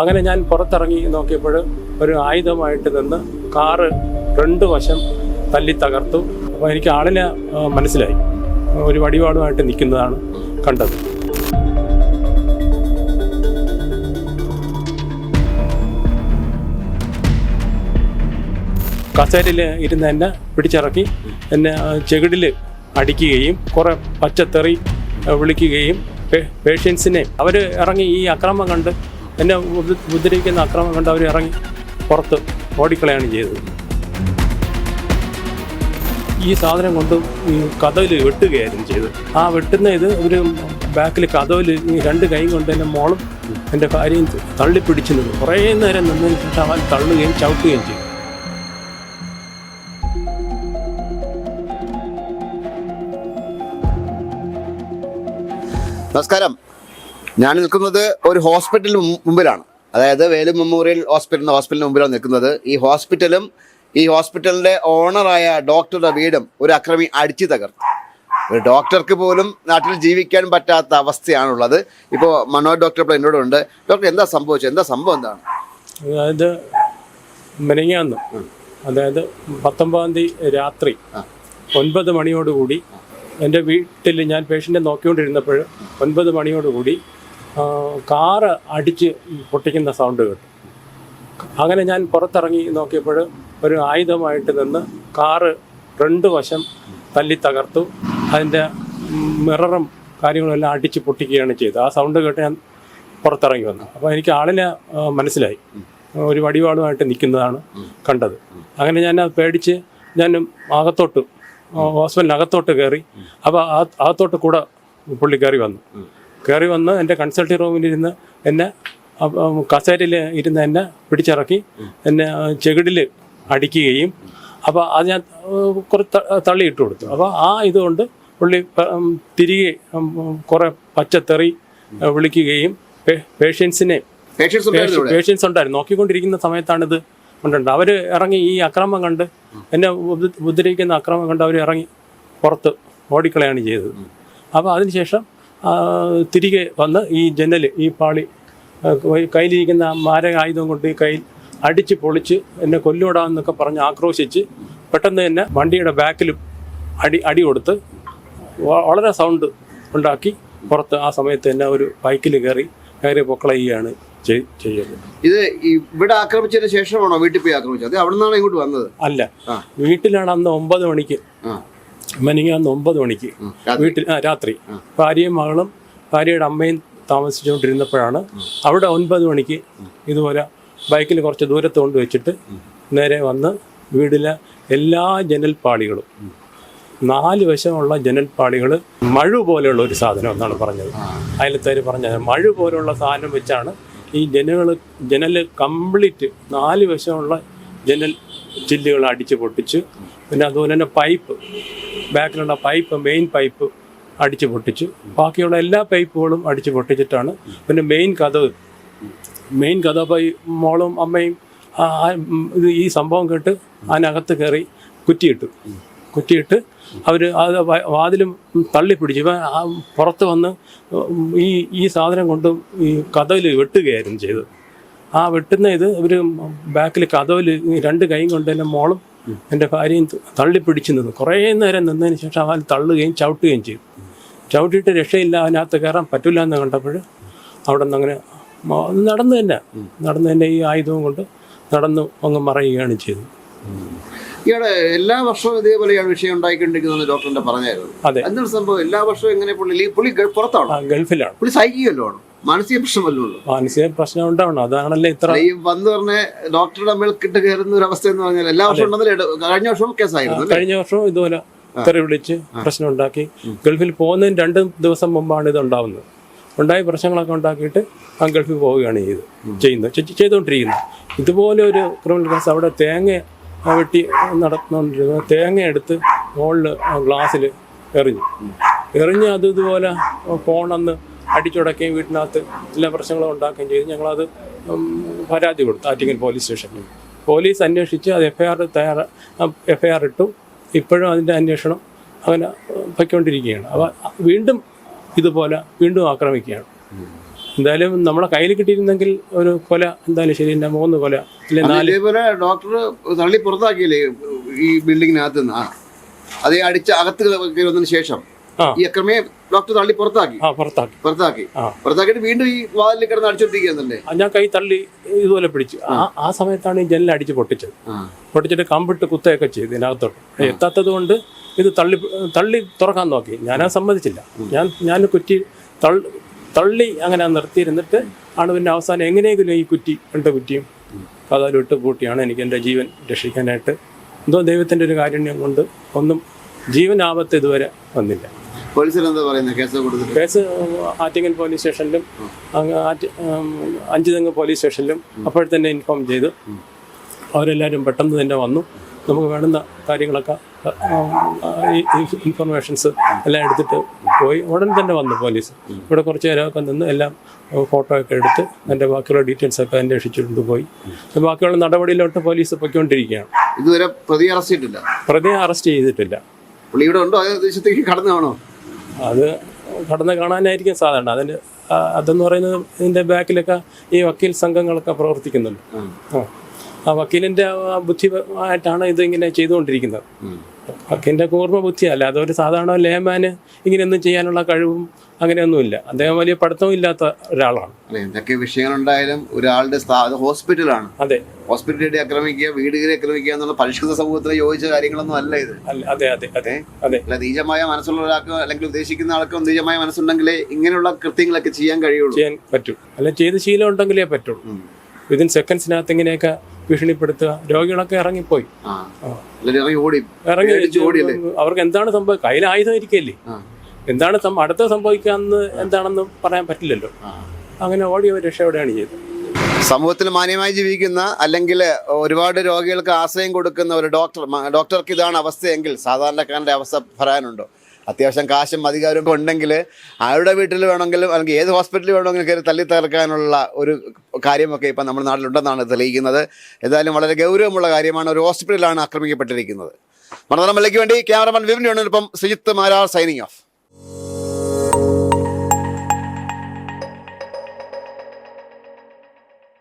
അങ്ങനെ ഞാൻ പുറത്തിറങ്ങി നോക്കിയപ്പോൾ ഒരു ആയുധമായിട്ട് നിന്ന് കാറ് രണ്ട് വശം തല്ലി തകർത്തു. അപ്പോൾ എനിക്ക് ആളിനെ മനസ്സിലായി. ഒരു വടിവാളുമായിട്ട് നിൽക്കുന്നതാണ് കണ്ടത്. കസേരയിൽ ഇരുന്ന് എന്നെ പിടിച്ചിറക്കി എന്നെ ചെകിടിൽ അടിക്കുകയും കുറേ പച്ചത്തെറി വിളിക്കുകയും പേഷ്യൻസിനെ അവർ ഇറങ്ങി ഈ അക്രമം കണ്ട് എന്നെ ഉദ്ധരിക്കുന്ന അക്രമം കണ്ട് അവർ ഇറങ്ങി പുറത്ത് ഓടിക്കളയാണ് ചെയ്തത്. ഈ സാധനം കൊണ്ട് ഈ കഥയിൽ വെട്ടുകയായിരുന്നു ചെയ്തത്. ആ വെട്ടുന്ന ഇത് ഒരു ബാക്കിൽ കഥവിൽ ഈ രണ്ട് കൈ കൊണ്ട് എന്റെ മോളും എന്റെ ഭാര്യയും തള്ളിപ്പിടിച്ചു നിന്നു. കുറേ നേരം നിന്നതിന് ശേഷം അവൻ തള്ളുകയും ചവിട്ടുകയും ചെയ്തു. നമസ്കാരം. ഞാൻ നിൽക്കുന്നത് ഒരു ഹോസ്പിറ്റലിന് മുമ്പിലാണ്. അതായത് വേലു മെമ്മോറിയൽ ഹോസ്പിറ്റൽ ഹോസ്പിറ്റലിന് മുമ്പിലാണ് നിൽക്കുന്നത്. ഈ ഹോസ്പിറ്റലും ഈ ഹോസ്പിറ്റലിന്റെ ഓണറായ ഡോക്ടറുടെ വീടും ഒരു അക്രമി അടിച്ചു തകർത്തു. ഒരു ഡോക്ടർക്ക് പോലും നാട്ടിൽ ജീവിക്കാൻ പറ്റാത്ത അവസ്ഥയാണുള്ളത്. ഇപ്പോൾ മനോജ് ഡോക്ടർ ഇപ്പോൾ എന്നോടുണ്ട് ഡോക്ടർ എന്താ സംഭവിച്ചത്? എന്താ സംഭവം എന്താണ്? അതായത് മെനങ്ങാന്ന്. അതായത് പത്തൊമ്പതാം തീയതി രാത്രി ഒൻപത് മണിയോടുകൂടി എന്റെ വീട്ടിൽ ഞാൻ പേഷ്യന്റെ നോക്കിക്കൊണ്ടിരുന്നപ്പോൾ ഒൻപത് മണിയോടുകൂടി കാറ് അടിച്ച് പൊട്ടിക്കുന്ന സൗണ്ട് കേട്ടു. അങ്ങനെ ഞാൻ പുറത്തിറങ്ങി നോക്കിയപ്പോൾ ഒരു ആയുധമായിട്ട് നിന്ന് കാറ് രണ്ട് വശം തല്ലി തകർത്തു. അതിന്റെ മിററും കാര്യങ്ങളും എല്ലാം അടിച്ച് പൊട്ടിക്കുകയാണ് ചെയ്തത്. ആ സൗണ്ട് കേട്ട് ഞാൻ പുറത്തിറങ്ങി വന്നു. അപ്പോൾ എനിക്ക് ആളിനെ മനസ്സിലായി. ഒരു വടിവാളുമായിട്ട് നിൽക്കുന്നതാണ് കണ്ടത്. അങ്ങനെ ഞാൻ പേടിച്ച് ഞാൻ അകത്തോട്ട് ഹോസ്പിറ്റലിനകത്തോട്ട് കയറി. അപ്പോൾ അകത്തോട്ട് കൂടെ പുള്ളി കയറി വന്നു. കയറി വന്ന് എന്റെ കൺസൾട്ടിംഗ് റൂമിലിരുന്ന് എന്നെ കസേരയിൽ ഇരുന്ന് എന്നെ പിടിച്ചിറക്കി എന്നെ ചെകിടിൽ അടിക്കുകയും അപ്പോൾ അത് ഞാൻ കുറച്ച് തള്ളിയിട്ട് കൊടുത്തു. അപ്പോൾ ആ ഇതുകൊണ്ട് പുള്ളി തിരികെ കുറെ പച്ചത്തെറി വിളിക്കുകയും പേഷ്യൻസിനെ പേഷ്യൻസ് ഉണ്ടായിരുന്നു. നോക്കിക്കൊണ്ടിരിക്കുന്ന സമയത്താണിത് കൊണ്ടുണ്ട് അവർ ഇറങ്ങി ഈ അക്രമം കണ്ട് എന്നെ ഉപ- ഉപദ്രവിക്കുന്ന അക്രമം കണ്ട് അവർ ഇറങ്ങി പുറത്ത് ഓടിക്കളയാണ് ചെയ്തത്. അപ്പോൾ അതിനുശേഷം തിരികെ വന്ന് ഈ ജനൽ ഈ പാളി കയ്യിലിരിക്കുന്ന മാരക ആയുധം കൊണ്ട് ഈ കയ്യിൽ അടിച്ച് പൊളിച്ച് എന്നെ കൊല്ലൂടാന്നൊക്കെ പറഞ്ഞ് ആക്രോശിച്ച് പെട്ടെന്ന് തന്നെ വണ്ടിയുടെ ബാക്കിലും അടി അടി കൊടുത്ത് വളരെ സൗണ്ട് ഉണ്ടാക്കി പുറത്ത് ആ സമയത്ത് തന്നെ ഒരു ബൈക്കിൽ കയറി കയറി പൊക്കളയുകയാണ് ചെയ്- ചെയ്യുന്നത് ഇത് ഇവിടെ ആക്രമിച്ചതിന് ശേഷമാണോ വീട്ടിൽ പോയി ആക്രമിച്ചത്? അവിടെ നിന്നാണ് ഇങ്ങോട്ട് വന്നത്? അല്ല. വീട്ടിലാണ് അന്ന് ഒമ്പത് മണിക്ക് മെനിങ്ങാന്ന് ഒമ്പത് മണിക്ക്. വീട്ടിൽ ആ രാത്രി. ഭാര്യയും മകളും ഭാര്യയുടെ അമ്മയും താമസിച്ചുകൊണ്ടിരുന്നപ്പോഴാണ് അവിടെ ഒൻപത് മണിക്ക് ഇതുപോലെ ബൈക്കിൽ കുറച്ച് ദൂരത്ത് കൊണ്ട് വെച്ചിട്ട് നേരെ വന്ന് വീടിലെ എല്ലാ ജനൽപ്പാളികളും നാല് വശമുള്ള ജനൽപ്പാളികൾ മഴ പോലെയുള്ള ഒരു സാധനം എന്നാണ് പറഞ്ഞത്. അയലത്തേര് പറഞ്ഞത് മഴ പോലെയുള്ള സാധനം വെച്ചാണ് ഈ ജനലുകൾ ജനൽ കംപ്ലീറ്റ് നാല് വശമുള്ള ജനൽ ചില്ലുകൾ അടിച്ച് പൊട്ടിച്ച് പിന്നെ അതുപോലെ തന്നെ പൈപ്പ് ബാക്കിലുള്ള പൈപ്പ് മെയിൻ പൈപ്പ് അടിച്ചു പൊട്ടിച്ചു. ബാക്കിയുള്ള എല്ലാ പൈപ്പുകളും അടിച്ചു പൊട്ടിച്ചിട്ടാണ് പിന്നെ മെയിൻ കഥവ്. മെയിൻ കഥ പോയി മോളും അമ്മയും ഇത് ഈ സംഭവം കേട്ട് അതിനകത്ത് കയറി കുറ്റിയിട്ടു. കുറ്റിയിട്ട് അവർ അത് വാതിലും തള്ളിപ്പിടിച്ചു. ആ പുറത്ത് വന്ന് ഈ ഈ സാധനം കൊണ്ട് ഈ കഥയിൽ വെട്ടുകയായിരുന്നു ചെയ്തത്. ആ വെട്ടുന്ന ഇത് ഇവർ ബാക്കിൽ കഥവിൽ രണ്ട് കൈയും കൊണ്ട് തന്നെ മോളും എന്റെ ഭാര്യയും തള്ളിപ്പിടിച്ച് നിന്നു. കുറേ നേരം നിന്നതിന് ശേഷം അവൻ തള്ളുകയും ചവിട്ടുകയും ചെയ്തു. ചവിട്ടിയിട്ട് രക്ഷയില്ല അതിനകത്ത് കയറാൻ പറ്റില്ല എന്ന് കണ്ടപ്പോൾ അവിടെ നിന്ന് അങ്ങനെ നടന്നു തന്നെ. നടന്നു തന്നെ ഈ ആയുധവും കൊണ്ട് നടന്നു അങ്ങ് മറയുകയാണ് ചെയ്തത്. ഇയാളെ എല്ലാ വർഷവും ഇതേപോലെയാണ് വിഷയം ഉണ്ടായിക്കൊണ്ടിരിക്കുന്നത് ഡോക്ടറിന്റെ പറഞ്ഞായിരുന്നു. എന്താണ് സംഭവം? എല്ലാ വർഷവും എങ്ങനെ പുള്ളി പുള്ളി പുറത്താണോ ഗൾഫിലാണ്. പുള്ളി സൈക്കിക്കല്ലോ ആണോ മാനസിക പ്രശ്നമല്ലോ മാനസിക പ്രശ്നം ഉണ്ടാവണം. അതാണല്ലേ ഇത്ര ഈ വന്ന് പറഞ്ഞ ഡോക്ടറുടെ മേൽക്കിട്ട് കയറുന്ന ഒരു അവസ്ഥ എന്ന് പറഞ്ഞാൽ എല്ലാ വർഷവും ഉണ്ടെന്നല്ലേ? കഴിഞ്ഞ വർഷവും കേസായിരുന്നു? കഴിഞ്ഞ വർഷവും ഇതുപോലെ തെറി വിളിച്ച് പ്രശ്നം ഉണ്ടാക്കി. ഗൾഫിൽ പോകുന്നതിന് രണ്ട് ദിവസം മുമ്പാണ് ഇത് ഉണ്ടാവുന്നത്. ഉണ്ടായ പ്രശ്നങ്ങളൊക്കെ ഉണ്ടാക്കിയിട്ട് ആ ഗൾഫിൽ പോവുകയാണ് ചെയ്ത് ചെയ്യുന്നത്. ചെയ്തുകൊണ്ടിരിക്കുന്നത് ഇതുപോലെ ഒരു ക്രിമിനൽ കേസ് അവിടെ തേങ്ങ വെട്ടി നടന്നുകൊണ്ടിരുന്നത് തേങ്ങ എടുത്ത് മുകളിൽ ഗ്ലാസ്സിൽ എറിഞ്ഞു. എറിഞ്ഞ് അത് ഇതുപോലെ ഫോണന്ന് അടിച്ചുടക്കുകയും വീട്ടിനകത്ത് എല്ലാ പ്രശ്നങ്ങളും ഉണ്ടാക്കുകയും ചെയ്തു. ഞങ്ങളത് പരാതി കൊടുത്തു ആറ്റിങ്ങൽ പോലീസ് സ്റ്റേഷനിൽ പോലീസ് അന്വേഷിച്ച് അത് എഫ് ഐ ആർ തയ്യാറ എഫ് ഐ ആർ ഇട്ടു. ഇപ്പോഴും അതിന്റെ അന്വേഷണം അങ്ങനെ പൊയ്ക്കൊണ്ടിരിക്കുകയാണ്. അപ്പോൾ വീണ്ടും ഇതുപോലെ വീണ്ടും ആക്രമിക്കുകയാണ്. എന്തായാലും നമ്മളെ കയ്യിൽ കിട്ടിയിരുന്നെങ്കിൽ ഒരു കൊല എന്തായാലും ശരി എന്റെ മൂന്ന് കൊല അല്ലെങ്കിൽ നാല്. ഇതേപോലെ ഡോക്ടർ തള്ളി പുറത്താക്കിയില്ലേ ഈ ബിൽഡിങ്ങിനകത്ത് നിന്ന്? അതേ അടിച്ച് അകത്ത് കയറുന്നതിന് ശേഷം. ഈ അക്രമിയെ ഡോക്ടർ തള്ളി പുറത്താക്കി. പുറത്താക്കി. പുറത്താക്കി. പുറത്താക്കിയിട്ട് വീണ്ടും ഈ വാതിൽ കിടന്ന് അടിച്ചോണ്ടിരിക്കുന്നല്ലേ ഞാൻ കൈ തള്ളി ഇതുപോലെ പിടിച്ചു. ആ സമയത്താണ് ഈ ജനൽ അടിച്ച് പൊട്ടിച്ചത്. പൊട്ടിച്ചിട്ട് കമ്പിട്ട് കുത്തയൊക്കെ ചെയ്തു ഇതിനകത്തോട്ട്. എത്താത്തത് കൊണ്ട് ഇത് തള്ളി തള്ളി തുറക്കാൻ നോക്കി. ഞാനാ സമ്മതിച്ചില്ല. ഞാൻ ഞാൻ കുറ്റി തള്ളി തള്ളി അങ്ങനെ നിർത്തിയിരുന്നിട്ട് ആണ് പിന്നെ അവസാനം എങ്ങനെയെങ്കിലും ഈ കുറ്റി രണ്ട് കുറ്റിയും കഥാലിട്ട് കൂട്ടിയാണ് എനിക്ക് എന്റെ ജീവൻ രക്ഷിക്കാനായിട്ട്. എന്തോ ദൈവത്തിന്റെ ഒരു കാരുണ്യം കൊണ്ട് ഒന്നും ജീവനാപത്ത് ഇതുവരെ വന്നില്ല. പോലീസിൽ എന്താ പറയുന്നത്? കേസ് കൊടുത്തിട്ട്? കേസ് ആറ്റിങ്ങൽ പോലീസ് സ്റ്റേഷനിലും അഞ്ചുതെങ്ങ് പോലീസ് സ്റ്റേഷനിലും അപ്പോഴത്തന്നെ ഇൻഫോം ചെയ്തു. അവരെല്ലാവരും പെട്ടെന്ന് തന്നെ വന്നു. നമുക്ക് വേണ്ടുന്ന കാര്യങ്ങളൊക്കെ ഇൻഫർമേഷൻസ് എല്ലാം എടുത്തിട്ട് പോയി. ഉടൻ തന്നെ വന്നു പോലീസ്. ഇവിടെ കുറച്ച് നേരമൊക്കെ നിന്ന് എല്ലാം ഫോട്ടോ ഒക്കെ എടുത്ത് എന്റെ ബാക്കിയുള്ള ഡീറ്റെയിൽസ് ഒക്കെ അന്വേഷിച്ചുകൊണ്ട് പോയി. ബാക്കിയുള്ള നടപടിയിലോട്ട് പോലീസ് പൊയ്ക്കൊണ്ടിരിക്കുകയാണ്. ഇതുവരെ പ്രതി അറസ്റ്റ് ചെയ്തിട്ടില്ല? പ്രതിയെ അറസ്റ്റ് ചെയ്തിട്ടില്ല. പുള്ളി ഇവിടെ ഉണ്ടോ? അതേ കടന്നു കാണോ അത് കടന്ന് കാണാനായിരിക്കും സാധാരണ. അതിന്റെ അതെന്ന് പറയുന്നത് ഇതിന്റെ ബാക്കിലൊക്കെ ഈ വക്കീൽ സംഘങ്ങളൊക്കെ പ്രവർത്തിക്കുന്നുണ്ട്. ആ. ആ വക്കീലിന്റെ ആ ബുദ്ധി ആയിട്ടാണ് ഇതിങ്ങനെ ചെയ്തുകൊണ്ടിരിക്കുന്നത്. വക്കീലിന്റെ കൂർമ്മ ബുദ്ധിയല്ല അതൊരു സാധാരണ ലേമാന് ഇങ്ങനെയൊന്നും ചെയ്യാനുള്ള കഴിവും അങ്ങനെയൊന്നുമില്ല. അദ്ദേഹം വലിയ പഠിത്തവും ഇല്ലാത്ത ഒരാളാണ്. എന്തൊക്കെ വിഷയങ്ങളുണ്ടായാലും ഒരാളുടെ ഹോസ്പിറ്റലാണ്. അതെ. ഹോസ്പിറ്റലിനെ ആക്രമിക്കുക വീടുകളെ ആക്രമിക്കുക എന്നുള്ള പരിഷ്കൃത സമൂഹത്തിന് യോജിച്ച കാര്യങ്ങളൊന്നും അല്ല ഇത്. അതെ അതെ അതെ അതെ. അല്ല നീചമായ മനസ്സുള്ള ഒരാൾക്ക് അല്ലെങ്കിൽ ഉദ്ദേശിക്കുന്ന ആൾക്കും നീചമായ മനസ്സുണ്ടെങ്കിലേ ഇങ്ങനെയുള്ള കൃത്യങ്ങളൊക്കെ ചെയ്യാൻ കഴിയുള്ളൂ. ചെയ്യാൻ പറ്റും. അല്ല ചെയ്ത് ശീലം ഉണ്ടെങ്കിലേ പറ്റുള്ളൂ. വിതിൻ സെക്കൻഡ്സിനകത്ത് ഇങ്ങനെയൊക്കെ ഭീഷണിപ്പെടുത്തുക രോഗികളൊക്കെ ഇറങ്ങിപ്പോയി. ഇറങ്ങി ഓടി. ഇറങ്ങി പേടിച്ച് അവർക്ക് എന്താണ് സംഭവം? കയ്യിൽ ആയുധം ഇരിക്കല്ലേ എന്താണ് അടുത്ത സംഭവിക്കാന്ന് എന്താണെന്ന് പറയാൻ പറ്റില്ലല്ലോ. അങ്ങനെ ഓടി അവർ രക്ഷയോടെയാണ് ചെയ്തത്. സമൂഹത്തിൽ മാന്യമായി ജീവിക്കുന്ന അല്ലെങ്കിൽ ഒരുപാട് രോഗികൾക്ക് ആശ്രയം കൊടുക്കുന്ന ഒരു ഡോക്ടർ ഡോക്ടർക്ക് ഇതാണ് അവസ്ഥയെങ്കിൽ സാധാരണക്കാരന്റെ അവസ്ഥ പറയാനുണ്ടോ? അത്യാവശ്യം കാശും അധികാരവും ഉണ്ടെങ്കിൽ ആരുടെ വീട്ടിൽ വേണമെങ്കിലും അല്ലെങ്കിൽ ഏത് ഹോസ്പിറ്റലിൽ വേണമെങ്കിലും കയറി തല്ലി തകർക്കാനുള്ള ഒരു കാര്യമൊക്കെ ഇപ്പം നമ്മുടെ നാട്ടിലുണ്ടെന്നാണ് തെളിയിക്കുന്നത്. ഏതായാലും വളരെ ഗൗരവമുള്ള കാര്യമാണ് ഒരു ഹോസ്പിറ്റലാണ് ആക്രമിക്കപ്പെട്ടിരിക്കുന്നത്. മണതലമല്ലയ്ക്ക് വേണ്ടി ക്യാമറമാൻ വിപിൻ വേണുവിനൊപ്പം ശ്രീജിത്ത് മാരാർ സൈനിങ് ഓഫ്